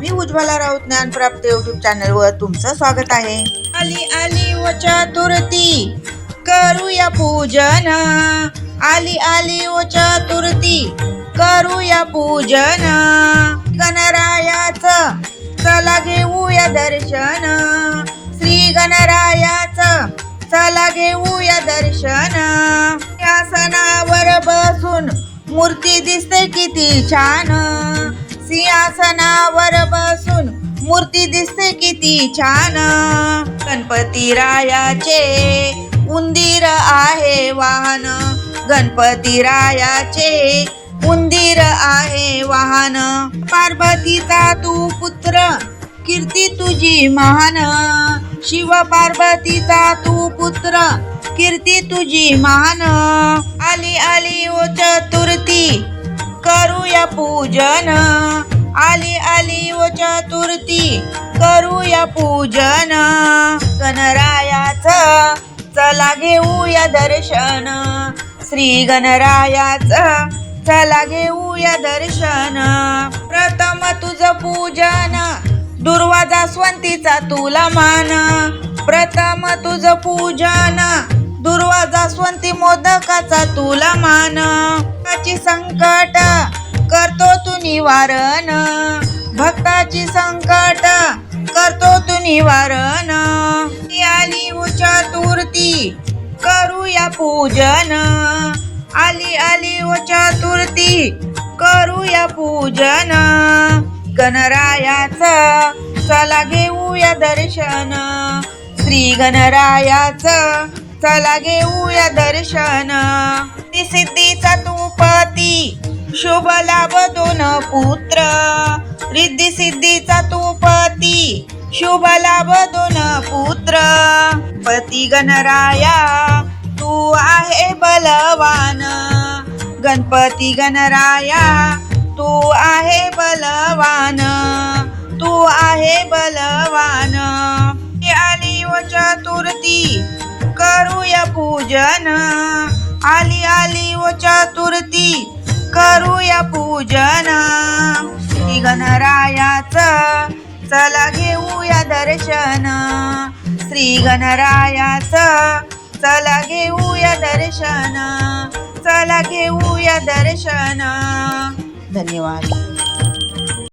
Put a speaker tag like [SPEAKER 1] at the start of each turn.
[SPEAKER 1] मी उज्ज्वला राऊत ज्ञानप्राप्त युट्यूब चॅनलवर तुमचं स्वागत आहे. आली आली व चतुर्थी करूया पूजन. आली आली व चतुर्थी करूया पूजन. गणरायाच चला घेऊया दर्शन. श्री गणरायाच चला घेऊया दर्शन. आसनावर बसून मूर्ती दिसते किती छान. सिंहासनावर बसून मूर्ती दिसते किती छान. गणपती रायाचे उंदीर आहे वाहन. गणपती रायाचे उंदीर आहे वाहन. पार्वतीचा तू पुत्र कीर्ती तुझी महान. शिव पार्वतीचा तू पुत्र कीर्ती तुझी महान. आली आली ओ चतुर्थी. पूजन. आली आली व चतुर्थी करूया पूजन. गणरायाच चला घेऊया दर्शन. श्री गणरायाच चला घेऊया दर्शन. प्रथम तुझ पूजन दुर्वा जास्वंतीचा तुला मान. प्रथम तुझ पूजन दुर्वा जास्वंती मोदकाचा तुला मान. संकट निवारण. भक्ताची संकट करतो तू निवारण. ती आली उ चतुर्थी करूया पूजन. आली आली व चतुर्थी करूया पूजन. गणरायाच चला घेऊया दर्शन. श्री गणरायाच चला घेऊया दर्शन. ती सिद्धीचा तू पती शुभ लाभ दोन पुत्र. रिद्धी सिद्धीचा तू पती. शुभ लाभ दोन पुत्र. पती गणराया तू आहे बलवान. गणपती गणराया तू आहे बलवान. तू आहे बलवान. आली व चतुर्थी करूया पूजन. आली आली व चतुर्थी करूया पूजन. श्री गणरायाच चला घेऊया दर्शन. श्री गणरायाच चला घेऊया दर्शन. चला घेऊया दर्शन. धन्यवाद.